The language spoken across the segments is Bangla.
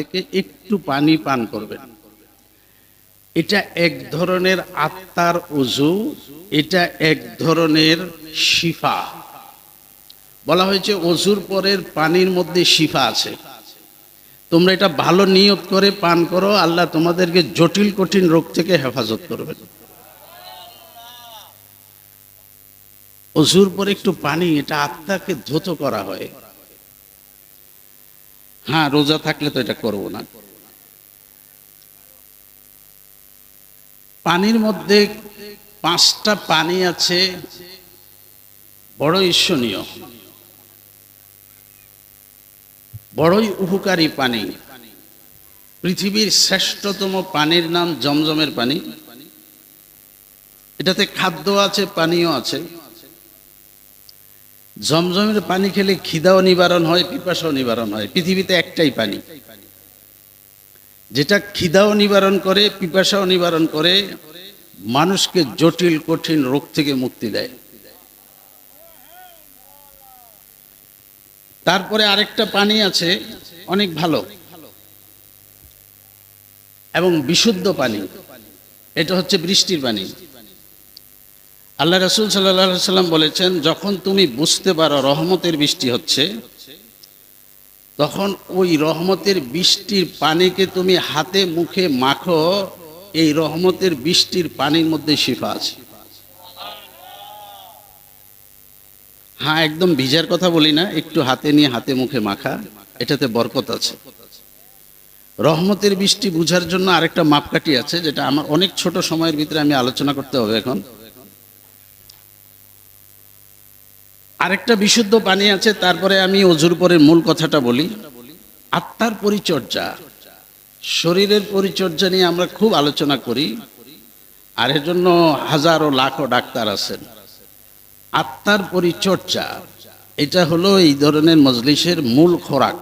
থেকে একটু পানি পান করবেন। এটা এক ধরনের আত্মার উজু এটা এক ধরনের শিফা। বলা হয়েছে অজুর পরের পানির মধ্যে শিফা আছে। তোমরা এটা ভালো নিয়ত করে পান করো, আল্লাহ তোমাদেরকে জটিল, কঠিন রোগ থেকে হেফাজত করবেন। অজুর পরে একটু পানি, এটা আত্মাকে ধুত করা হয়। হ্যাঁ রোজা থাকলে তো এটা করব না। পানির মধ্যে পাঁচটা পানি আছে বড় ঈর্ষণীয় বড়ই উপকারী পানি। পৃথিবীর শ্রেষ্ঠতম পানির নাম জমজমের পানি। এটাতে খাদ্য আছে, পানীয় আছে। জমজমের পানি খেলে খিদাও নিবারণ হয়, পিপাসাও নিবারণ হয়। পৃথিবীতে একটাই পানি। যেটা খিদাও নিবারণ করে, পিপাসাও নিবারণ করে, মানুষকে জটিল, কঠিন রোগ থেকে মুক্তি দেয়। তারপরে আরেকটা পানি আছে, অনেক ভালো। এবং বিশুদ্ধ পানি। এটা হচ্ছে বৃষ্টির পানি। আল্লাহ রসুল সাল্লাহ সাল্লাম বলেছেন, যখন তুমি বুঝতে পারো রহমতের বৃষ্টি হচ্ছে, তখন ওই রহমতের বৃষ্টির পানিকে তুমি হাতে মুখে মাখো, এই রহমতের বৃষ্টির পানির মধ্যে শিফা আছে। হ্যাঁ একদম ভিজার কথা বলি না, একটু হাতে নিয়ে হাতে মুখে মাখা, এটাতে বরকত আছে। রহমতের বৃষ্টি বুঝার জন্য আরেকটা মাপকাঠি আছে, যেটা আমার অনেক ছোট সময়ের ভিতরে আমি আলোচনা করতে হবে এখন। আরেকটা বিশুদ্ধ পানি আছে, তারপরে আমি অজুর পরে মূল কথাটা বলি। আত্মার পরিচর্যা। শরীরের পরিচর্যা নিয়ে আমরা খুব আলোচনা করি, আর এর জন্য হাজারো লাখো ডাক্তার আছেন। আত্মার পরিচর্যা, এটা হলো এই ধরনের মজলিসের মূল খোরাক।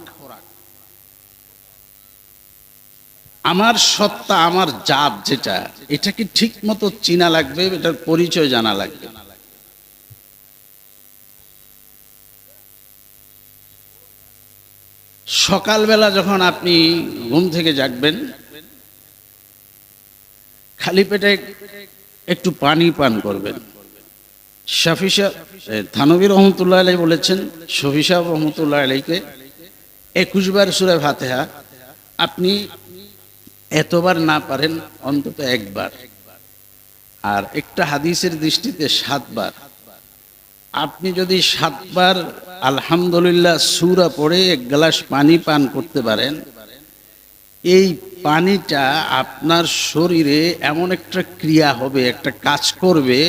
আমার সত্তা, আমার জাত যেটা এটাকে ঠিক মতো চিনা লাগবে? এটার পরিচয় জানা লাগবে। সকালবেলা যখন আপনি ঘুম থেকে জাগবেন, খালি পেটে একটু পানি পান করবেন। শাফিসা থানবী রহমতুল্লাহ আলাই বলেছেন শফিসা রহমতুল্লাহ আলাইকে একুশ বার সুরে ফাতেহা আপনি এতবার না পারেন, অন্তত একবার। আর একটা হাদিসের দৃষ্টিতে সাতবার। আপনি যদি সাতবার আলহামদুলিল্লাহ সুরা পড়ে এক গ্লাস পানি পান করতে পারেন, এই পানিটা আপনার শরীরে এমন একটা ক্রিয়া হবে, একটা কাজ করবে,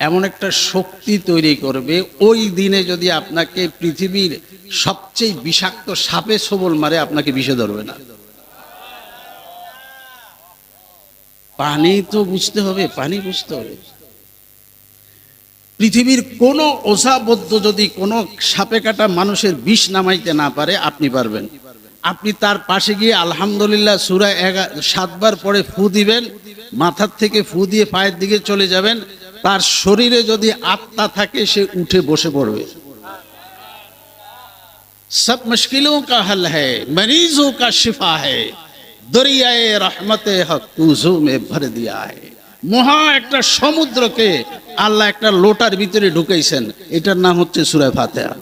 এমন একটা শক্তি তৈরি করবে, ওই দিনে যদি আপনাকে পৃথিবীর সবচেয়ে বিষাক্ত সাপে সবল মারে, আপনাকে বিষে ধরবে না। পানি তো বুঝতে হবে, পানি বুঝতে হবে। পৃথিবীর কোনো অসাবদ্ধ যদি কোনো সাপে কাটা মানুষের বিষ নামাইতে না পারে, আপনি পারবেন। আপনি তার পাশে গিয়ে আলহামদুলিল্লাহ সুরা সাতবার পরে ফু দিবেন, মাথার থেকে ফু দিয়ে পায়ের দিকে চলে যাবেন, তার শরীরে যদি আত্মা থাকে, সে উঠে বসে পড়বে। সব মুশকিলোं কা হল হ্যায় কা শিফা হ্যায় রহমতে হক কুজু মে দিয়া হ্যায়। মহা একটা সমুদ্রকে আল্লাহ একটা লোটার ভিতরে ঢুকাইছেন। এটার নাম হচ্ছে সুরা ফাতেহা।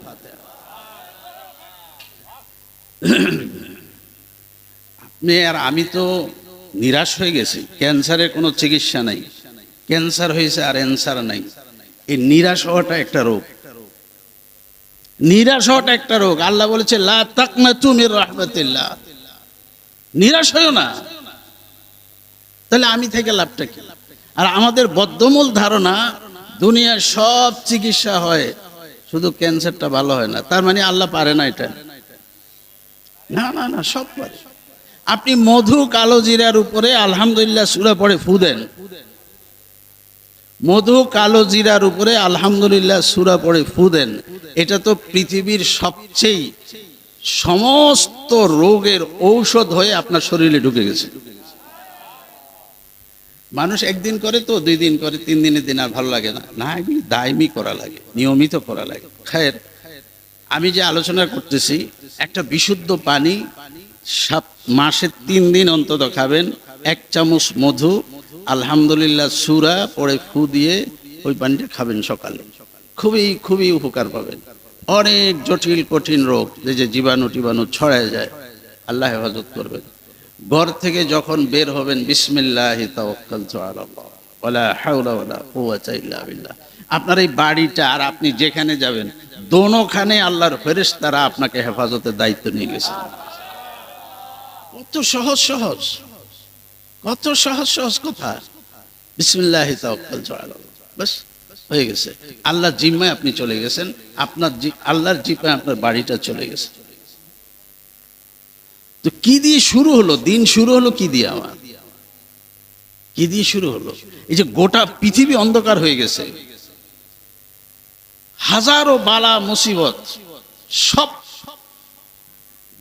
আপনি আর আমি তো নিরাশ হয়ে গেছি। ক্যান্সারের কোনো চিকিৎসা নাই। ক্যান্সার হয়েছে আর অ্যান্সার নাই। এই নিরাশ হওয়াটা একটা রোগ। নিরাশ হওয়াটা একটা রোগ। আল্লাহ বলেছে রহমতুল্লাহ। নিরাশ হয়েও না। তাহলে আমি থেকে লাভটা কি? আর আমাদের বদ্ধমূল ধারণা দুনিয়ার সব চিকিৎসা হয়, শুধু ক্যান্সারটা ভালো হয় না। তার মানে আল্লাহ পারে না এটা। না না না, সব পারে। আপনি মধু, কালো জিরার উপরে আলহামদুলিল্লাহ সুরা পড়ে ফু দেন। মধু, কালো জিরার উপরে আলহামদুলিল্লাহ সুরা পড়ে ফু দেন। এটা তো পৃথিবীর সবচেয়ে সমস্ত রোগের ঔষধ হয়ে আপনার শরীরে ঢুকে গেছে। মানুষ একদিন করে তো, দুই দিন করে, তিন দিনের দিন আর ভালো লাগে না। না, এগুলি দায়মি করা লাগে, নিয়মিত করা লাগে। খায়ের, আমি যে আলোচনা করতেছি, একটা বিশুদ্ধ পানি সাত, মাসে তিন দিন অন্তত খাবেন, এক চামচ মধু, আলহামদুলিল্লাহ সুরা পরে ফু দিয়ে ওই পানিটা খাবেন সকালে। খুবই খুবই উপকার পাবেন। অনেক জটিল, কঠিন রোগ, যে যে জীবাণু টিবাণু ছড়ায় যায়, আল্লাহ হেফাজত করবেন। ঘর থেকে যখন বের হবেন, বিসমিল্লাহ আপনার এই বাড়িটা আর আপনি যেখানে যাবেন, দোনোখানে আল্লাহর ফেরেশতারা আপনাকে হেফাজতের দায়িত্ব নিয়ে গেছে। কত সহজ সহজ। কত সহজ সহজ কথা। বিসমিল্লাহ হয়ে গেছে। আল্লাহর জিম্মায় আপনি চলে গেছেন। আপনার আল্লাহর জিম্মায় আপনার বাড়িটা চলে গেছে। তো কি দিয়ে শুরু হলো? দিন শুরু হলো কি দিয়ে আমার? কি দিয়ে শুরু হলো? এই যে গোটা পৃথিবী অন্ধকার হয়ে গেছে। হাজারো বালা মুসিবত, সব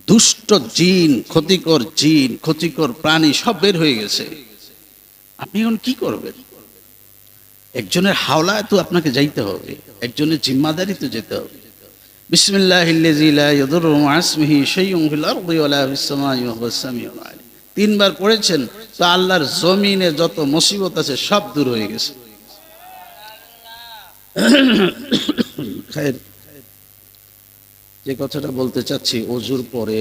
দুষ্ট জিন, ক্ষতিকর জিন, ক্ষতিকর প্রাণী সব বের হয়ে গেছে। আপনি এখন কি করবেন? একজনের হাওলায় তো আপনাকে যাইতে হবে, একজনের জিম্মাদারি তো যেতে হবে। বিসমিল্লাহিল্লাযী লা ইয়াদুররু মা ইসমিহি শাইউন ফিল আরদি ওয়ালা ফিস সামাই ওয়া হুয়াস সামিউল আলিম। তিনবার পড়েছেন, তো আল্লাহর জমিনে যত মুসিবত আছে সব দূর হয়ে গেছে। খায়ের, যে কথাটা বলতে চাচ্ছি অজুর পরে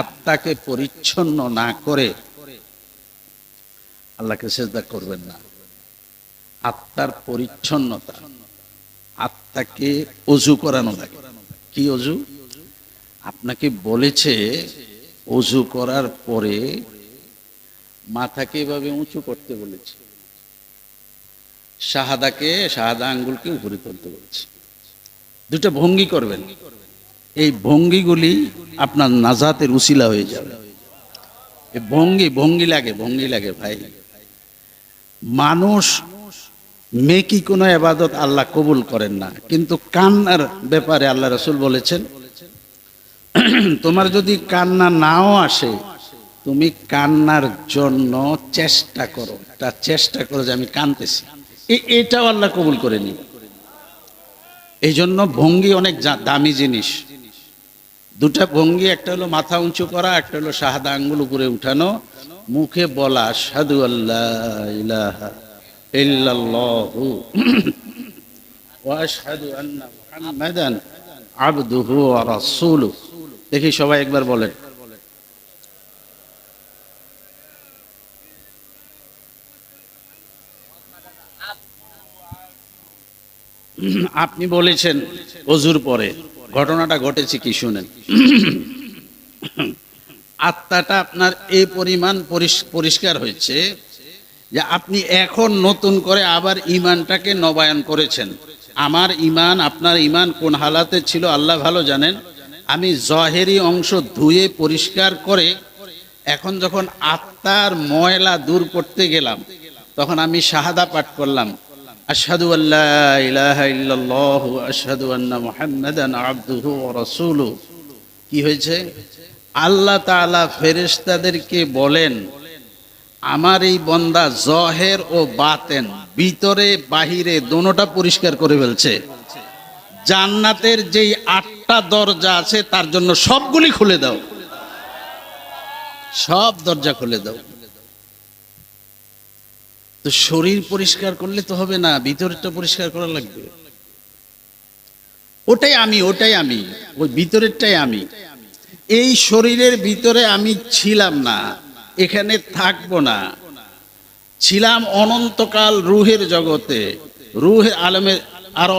আত্মাকে পরিচ্ছন্ন না করে আল্লাহকে সেজদা করবেন না। আত্মার পরিচ্ছন্নতা। আত্মাকে অজু করানো লাগে। কি অজু? আপনাকে বলেছে, অজু করার পরে মাথাকে এভাবে উঁচু করতে বলেছে। শাহাদাকে, শাহাদা আঙ্গুলকে উপরে তুলতে বলেছে। দুটা ভঙ্গি করবেন। এই ভঙ্গিগুলি আপনার নাজাতের উসিলা হয়ে যাবে। ভঙ্গি ভঙ্গি লাগে ভঙ্গি লাগে ভাই। মানুষ মেকি কোনো এবাদত আল্লাহ কবুল করেন না। কিন্তু কান্নার ব্যাপারে আল্লাহ রসুল বলেছেন, তোমার যদি কান্না নাও আসে, তুমি কান্নার জন্য চেষ্টা করো। তা চেষ্টা করো যে আমি কানতেছি। এটাও আল্লাহ কবুল করে নি এই জন্য ভঙ্গি অনেক দামি জিনিস। দুটা ভঙ্গি, একটা হলো মাথা উঁচু করা, একটা হলো শাহাদা আঙ্গুল উপরে উঠানো। মুখে বলা সাধু আল্লাহ ইলাহা ওয়া আশহাদু আন্না মুহাম্মাদান আবদুহু ওয়া রাসূলুহু। দেখি সবাই একবার বলেন আপনি বলেছেন অজুর পরে। ঘটনাটা ঘটেছে কি শুনেন। আত্মাটা আপনার এই পরিমাণ পরিষ্কার হয়েছে। যে আপনি এখন নতুন করে আবার ইমানটাকে নবায়ন করেছেন। আমার ইমান আপনার ইমান কোন হালাতে ছিল আল্লাহ ভালো জানেন। আমি জহেরি অংশ ধুয়ে পরিষ্কার করে এখন যখন আত্মার ময়লা দূর করতে গেলাম, তখন আমি শাহাদা পাঠ করলাম। আশহাদু আল্লাহ ইলাহা কি হয়েছে? আল্লাহ তাআলা ফেরেশতাদেরকে বলেন আমার এই বন্দা জহের ও বাতেন ভিতরে, বাহিরে দোনোটা পরিষ্কার করে ফেলছে। জান্নাতের যেই আটটা দরজা আছে, তার জন্য সবগুলি খুলে দাও। সব দরজা খুলে দাও। তো শরীর পরিষ্কার করলে তো হবে না ভিতরটা পরিষ্কার করা লাগবে। ওটাই আমি ওটাই আমি, ওই ভিতরেরটাই আমি। এই শরীরের ভিতরে আমি ছিলাম না। এখানে থাকব না। ছিলাম অনন্তকাল রুহের জগতে। রুহে আলমে আর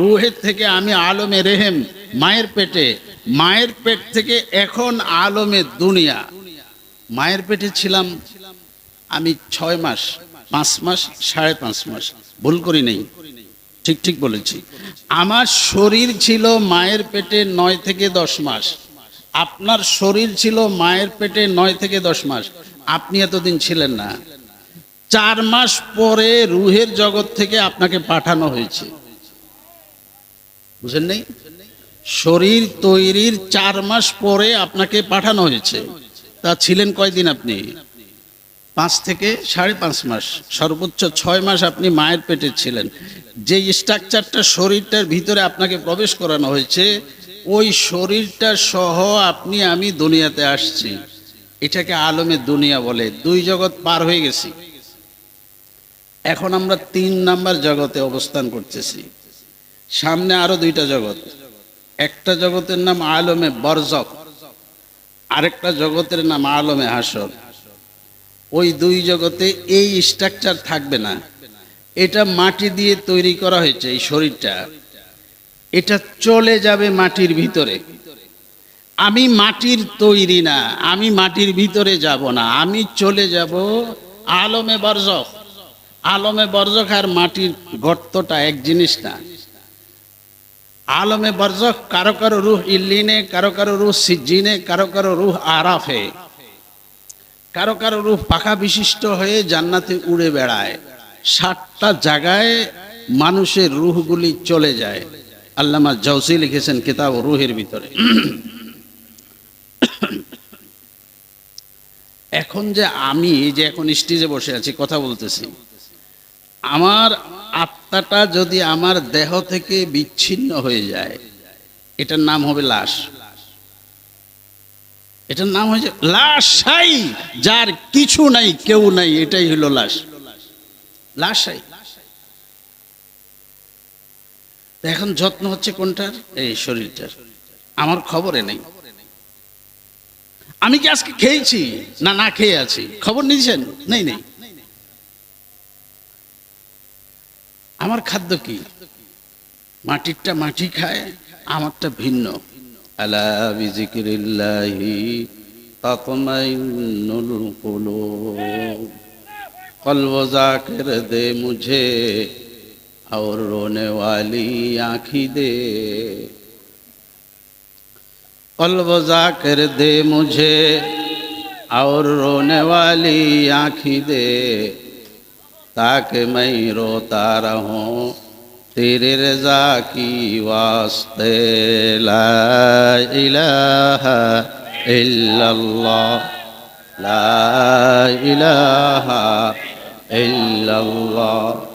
রুহের থেকে আমি আলমে রেহেম, মায়ের পেটে। মায়ের পেট থেকে এখন আলমে দুনিয়া। মায়ের পেটে ছিলাম আমি ছয় মাস, পাঁচ মাস, সাড়ে পাঁচ মাস। ভুল করি নেই। ঠিক ঠিক বলেছি। আমার শরীর ছিল মায়ের পেটে নয় থেকে দশ মাস। আপনার শরীর ছিল মায়ের পেটে নয় থেকে দশ মাস। আপনি এতদিন ছিলেন না। চার মাস পরে রুহের জগৎ থেকে আপনাকে পাঠানো হয়েছে। বুঝেন নেই? শরীর তৈরির চার মাস পরে আপনাকে পাঠানো হয়েছে। তা ছিলেন কয়দিন আপনি? পাঁচ থেকে সাড়ে পাঁচ মাস। সর্বোচ্চ ছয় মাস আপনি মায়ের পেটে ছিলেন। যে স্ট্রাকচারটা শরীরটার ভিতরে আপনাকে প্রবেশ করানো হয়েছে ওই শরীরটা সহ আপনি, আমি দুনিয়াতে আসছি। এটাকে আলমে দুনিয়া বলে। দুই জগৎ পার হয়ে গেছি। এখন আমরা তিন নাম্বার জগতে অবস্থান করতেছি। সামনে আরও দুইটা জগৎ। একটা জগতের নাম আলমে বরজক। আরেকটা জগতের নাম আলমে হাসর। ওই দুই জগতে এই স্ট্রাকচার থাকবে না। এটা মাটি দিয়ে তৈরি করা হয়েছে এই শরীরটা। এটা চলে যাবে মাটির ভিতরে। আমি মাটির তৈরি না, আমি মাটির ভিতরে যাব না। আমি চলে যাব আলমে বর্জক। আলমে বর্জক আর মাটির গর্তটা এক জিনিস না। আলমে বর্জক কারও কারও রুহ ইল্লিনে, কারও কারও রুহ সিজিনে কারও কারও রুহ আরাফে। কারও কারও রুহ পাখা বিশিষ্ট হয়ে জান্নাতে উড়ে বেড়ায়। ষাটটা জায়গায় মানুষের রুহগুলি চলে যায়। আল্লামা জৌসি লিখেছেন কিতাব রুহের ভিতরে। এখন যে আমি যে এখন স্টেজে বসে আছি, কথা বলতেছি। আমার আত্মাটা যদি আমার দেহ থেকে বিচ্ছিন্ন হয়ে যায়, এটার নাম হবে লাশ। এটার নাম হয়েছে লাশাই যার কিছু নাই, কেউ নাই, এটাই হলো লাশ। লাশাই তো এখন যত্ন হচ্ছে কোনটার? এই শরীরটার। আমার খবরে নেই। আমি কি আজকে খেয়েছি? না না খেয়ে আছি। খবর নিয়েছেন? নেই নেই। আমার খাদ্য কি? মাটিরটা মাটি খায় আমারটা ভিন্ন। আলা বিজিকিরিল্লাহি তাতমাইন্নুল কুলুব। কলব জাকির দে মুঝে और रोने वाली आँखी दे अलवजा कर दे मुझे और रोने वाली आँखी दे ताकि मैं रोता रहूँ तेरे रजा की वास्ते ला इलाहा इल्लल्लाह ला इलाहा إلا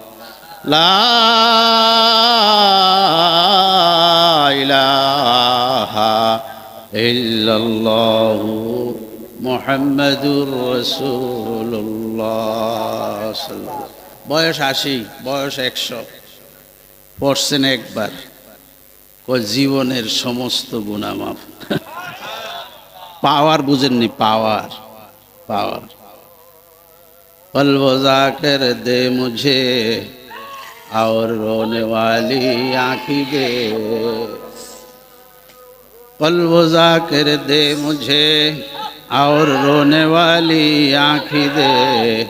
বয়স আশি, বয়স একশো। পড়ছেন একবার। জীবনের সমস্ত গুণামাপ পাওয়ার বুঝেননি, পাওয়ার পাওয়ার। পলবজাকের দে মুঝে। और रोने वाली आँखी दे पलव जाकर दे मुझे और रोने वाली आँखी दे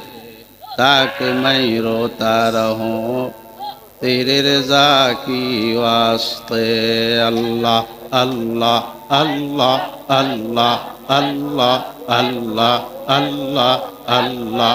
ताकि मैं रोता रहूं तेरे रजा की वास्ते अल्लाह अल्लाह अल्लाह अल्लाह अल्लाह अल्लाह अल्लाह अल्लाह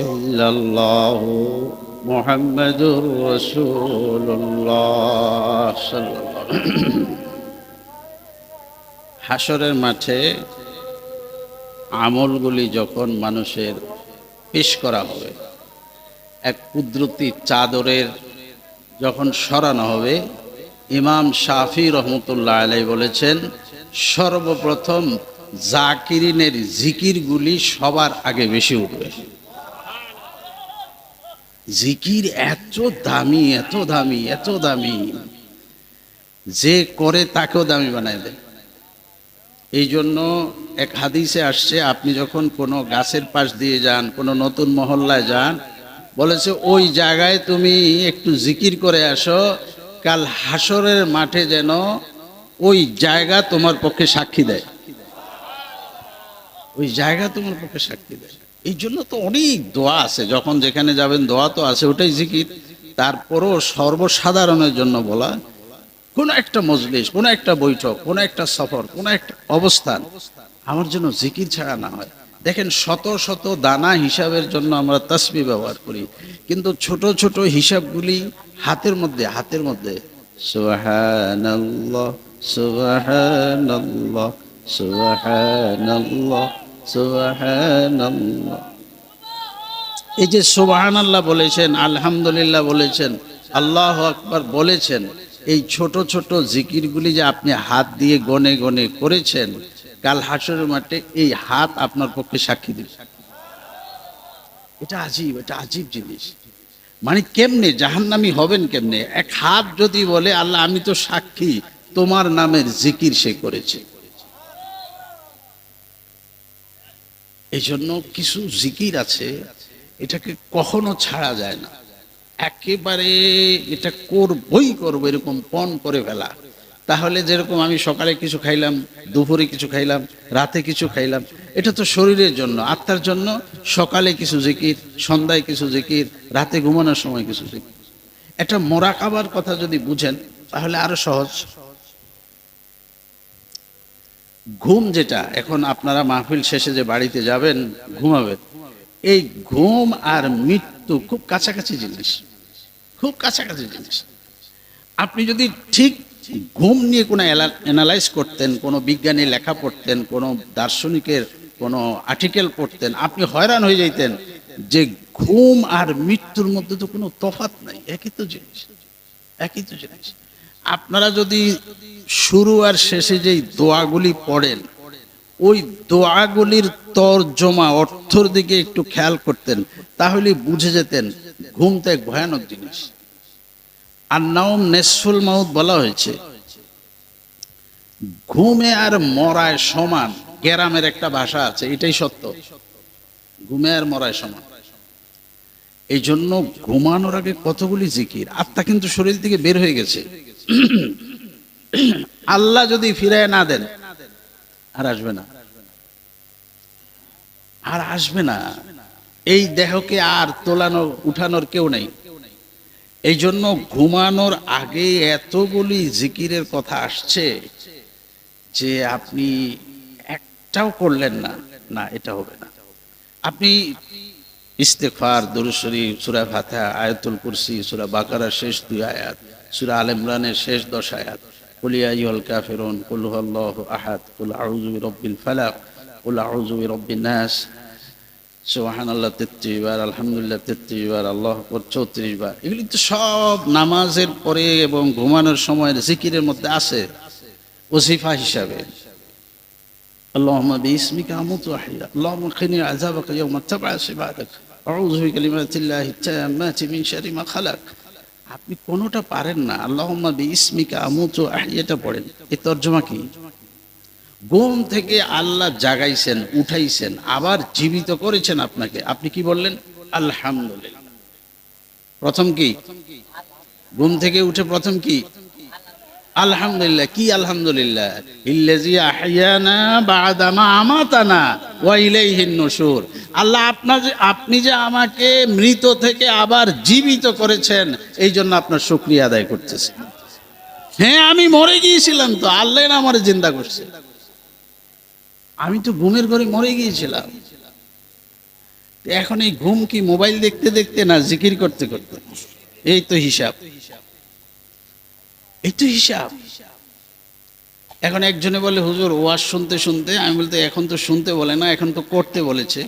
إلا الله محمد رسول الله صلى الله হাসরের মাঠে আমলগুলি যখন মানুষের পেশ করা হবে এক কুদরতি চাদরের যখন সরানো হবে ইমাম শাফি রহমতুল্লাহ আলাই বলেছেন সর্বপ্রথম জাকিরিনের জিকিরগুলি সবার আগে বেশি উঠবে জিকির এত দামি এত দামি এত দামি। যে করে তাকেও দামি বানায় দেয়। এই জন্য এক হাদিসে আসছে, আপনি যখন কোনো গাছের পাশ দিয়ে যান, কোনো নতুন মহল্লায় যান, বলেছে, ওই জায়গায় তুমি একটু জিকির করে আসো, কাল হাসরের মাঠে যেন ওই জায়গা তোমার পক্ষে সাক্ষী দেয়। ওই জায়গা তোমার পক্ষে সাক্ষী দেয়। এই জন্য তো অনেক দোয়া আছে। যখন যেখানে যাবেন দোয়া তো আছে, ওটাই জিকির। তারপরও সর্বসাধারণের জন্য বলা, কোনো একটা মজলিস, কোনো একটা বৈঠক, কোনো একটা সফর, কোনো একটা অবস্থান আমার জন্য জিকির ছাড়া না হয়। দেখেন, শত শত দানা হিসাবের জন্য আমরা তসবি ব্যবহার করি। কিন্তু ছোট ছোট হিসাবগুলি হাতের মধ্যে হাতের মধ্যে। সুবহানাল্লাহ সুবহানাল্লাহ সুবহানাল্লাহ এই যে সুবহানাল্লাহ বলেছেন, আলহামদুলিল্লাহ বলেছেন, আল্লাহ আকবার বলেছেন, এই ছোট ছোট জিকিরগুলি যে আপনি হাত দিয়ে গনে গনে করেছেন, কাল হাসরের মাঠে এই হাত আপনার পক্ষে সাক্ষী দিবে। এটা আজীব এটা আজীব জিনিস। মানে কেমনে, জাহান্নামি হবেন কেমনে? এক হাত যদি বলে, আল্লাহ আমি তো সাক্ষী, তোমার নামের জিকির সে করেছে। এই জন্য কিছু জিকির আছে, এটাকে কখনো ছাড়া যায় না। একেবারে এটা করবই করব, এরকম পণ করে ফেলা। তাহলে যেরকম আমি সকালে কিছু খাইলাম, দুপুরে কিছু খাইলাম, রাতে কিছু খাইলাম, এটা তো শরীরের জন্য, আত্মার জন্য সকালে কিছু জিকির, সন্ধ্যায় কিছু জিকির, রাতে ঘুমানোর সময় কিছু জিকির। একটা মোরাকাবার কথা যদি বুঝেন, তাহলে আরও সহজ। ঘুম যেটা, এখন আপনারা মাহফিল শেষে যে বাড়িতে যাবেন ঘুমাবেন এই ঘুম আর মৃত্যু খুব কাছাকাছি জিনিস। খুব কাছাকাছি জিনিস। আপনি যদি ঠিক ঘুম নিয়ে কোনো অ্যানালাইজ করতেন, কোনো বিজ্ঞানী লেখা পড়তেন, কোনো দার্শনিকের কোনো আর্টিকেল পড়তেন, আপনি হয়রান হয়ে যাইতেন যে ঘুম আর মৃত্যুর মধ্যে তো কোনো তফাত নাই। একই তো জিনিস। একই তো জিনিস। আপনারা যদি শুরু আর শেষে যেই দোয়াগুলি পড়েন, ওই দোয়াগুলির তর্জমা অর্থর দিকে একটু খেয়াল করতেন, তাহলে বুঝে যেতেন ঘুম তো এক ভয়ানক জিনিস। আর নাওম নেসফুল মাউত বলা হয়েছে, ঘুমে আর মরায় সমান গ্রামের একটা ভাষা আছে, এটাই সত্য। ঘুমে আর মরায় সমান। এই জন্য ঘুমানোর আগে কতগুলি জিকির, আত্মা কিন্তু শরীর থেকে বের হয়ে গেছে। আল্লাহ যদি ফিরায় না দেন, আর আসবে না। আর আসবে না। এই দেহকে আর তোলানো উঠানোর কেউ নেই। এই জন্য ঘুমানোর আগে এতগুলি জিকিরের কথা আসছে যে আপনি একটাও করলেন না। না, এটা হবে না। আপনি ইস্তেফার দরুশরী সুরা ফাতা আয়াতুল কুরসি, সুরা বাকারার শেষ দুই আয়াত। সুরা আল ইমরানের শেষ দশ আয়াত কুলিয়া ইউল কাফিরুন কুল হুয়াল্লাহু আহাদ কুল আউযু বিরাব্বিল ফালাক কুল আউযু বিরাব্বিন নাস সোহান আল্লাহ তেত্রিশ বার আলহামদুলিল্লাহ তেত্রিশ বার আল্লাহ চৌত্রিশ বার এগুলি তো সব নামাজের পরে এবং ঘুমানোর সময় জিকিরের মধ্যে আছে ওসিফা হিসাবে اللهم باسمك اموت واحيا اللهم قني عذابك يوم تبعث عبادك اعوذ بكلمات الله التامات من شر ما خلق আপনি কোনোটা পারেন না। আল্লাহ ইসমিকা আমুচো আহিয়াটা পড়েন। এ তর্জমা কি? গোম থেকে আল্লাহ জাগাইছেন, উঠাইছেন, আবার জীবিত করেছেন আপনাকে। আপনি কি বললেন? আলহামদুলিল্লাহ। প্রথম কি? ঘুম থেকে উঠে প্রথম কি? আলহামদুলিল্লাহ, কি আলহামদুলিল্লাহ? ইল্লাজি আহইয়ানা বাদামা আমাতানা ওয়া আল্লাহ আপনার আপনি যে আমাকে মৃত থেকে আবার জীবিত করেছেন, এই জন্য আপনার শুকরিয়া আদায় করতেছি। হ্যাঁ আমি মরে গিয়েছিলাম তো, আল্লাহ না আমার জিন্দা করছে। আমি তো ঘুমের ঘরে মরে গিয়েছিলাম। এখন এই ঘুম কি মোবাইল দেখতে দেখতে না জিকির করতে করতে? এই তো হিসাব। এই তো হিসাব। এখন একজনে বলে, হুজুর, ওয়াজ শুনতে শুনতে, আমি বলতে, এখন তো শুনতে বলে না, এখন তো করতে বলেছে।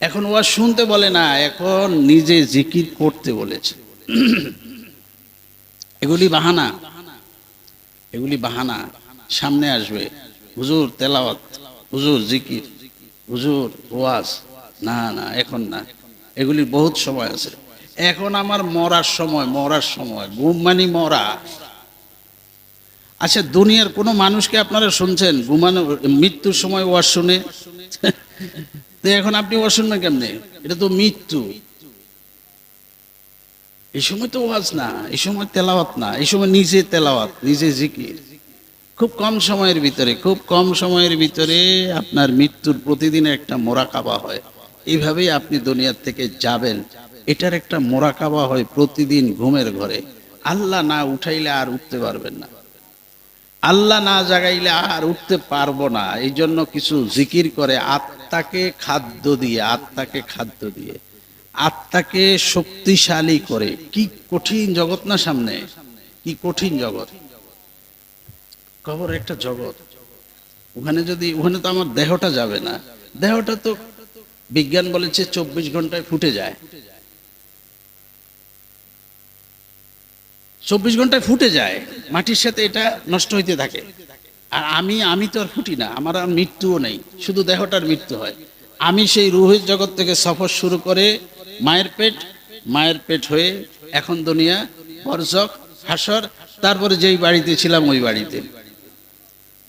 এখন ওয়াজ শুনতে বলে না, এখন নিজে জিকির করতে বলেছে। এগুলি বাহানা। এগুলি বাহানা। সামনে আসবে। হুজুর, তেলাওয়াত। হুজুর, জিকির। হুজুর, ওয়াজ? না না, এখন না। এগুলির বহুত সময় আছে। এখন আমার মরার সময় মরার সময়, ঘুম মানি মরা। আচ্ছা দুনিয়ার কোনো মানুষকে আপনারা শুনছেন? ঘুমানো, মৃত্যুর সময় ওয়াজ শুনে? তো এখন আপনি ওয়াজ শুনবেন কেমনে? এটা তো মৃত্যু। এই সময় তো ওয়াজ না, এই সময় তেলাওয়াত না, এই সময় নিজে তেলাওয়াত, নিজে জিকির। খুব কম সময়ের ভিতরে, খুব কম সময়ের ভিতরে আপনার মৃত্যুর প্রতিদিন একটা মোরাকাবা হয়। এইভাবেই আপনি দুনিয়ার থেকে যাবেন। এটার একটা মোরাকাবা হয় প্রতিদিন ঘুমের ঘরে। আল্লাহ না উঠাইলে আর উঠতে পারবেন না। আল্লাহ না জাগাইলে আর উঠতে পারব না। এই জন্য কিছু জিকির করে আত্মাকে খাদ্য দিয়ে, আত্মাকে খাদ্য দিয়ে। আত্মাকে শক্তিশালী করে। কি কঠিন জগৎ না সামনে? কি কঠিন জগৎ? কবর একটা জগৎ। ওখানে যদি, ওখানে তো আমার দেহটা যাবে না। দেহটা তো, বিজ্ঞান বলেছে চব্বিশ ঘন্টায় ফুটে যায়। চব্বিশ ঘন্টায় ফুটে যায়, মাটির সাথে এটা নষ্ট হইতে থাকে। আর আমি আমি তো আর ফুটি না, আমার আর মৃত্যুও নেই, শুধু দেহটার মৃত্যু হয়। আমি সেই রুহের জগৎ থেকে সফর শুরু করে মায়ের পেট মায়ের পেট হয়ে এখন দুনিয়া বরজক হাসর, তারপরে যেই বাড়িতে ছিলাম ওই বাড়িতে।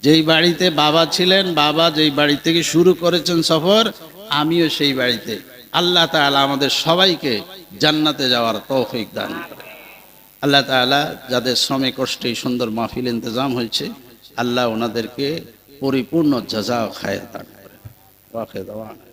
যেই বাড়িতে বাবা ছিলেন, বাবা যেই বাড়ি থেকে শুরু করেছেন সফর, আমিও সেই বাড়িতে। আল্লাহ তাআলা আমাদের সবাইকে জান্নাতে যাওয়ার তৌফিক দান করে আল্লাহ তালা যাদের শ্রমে কষ্টে সুন্দর মাহফিল ইন্তজাম হয়েছে, আল্লাহ ওনাদেরকে পরিপূর্ণ জাজা খায় দান করে ওয়াকে দাওয়ানা।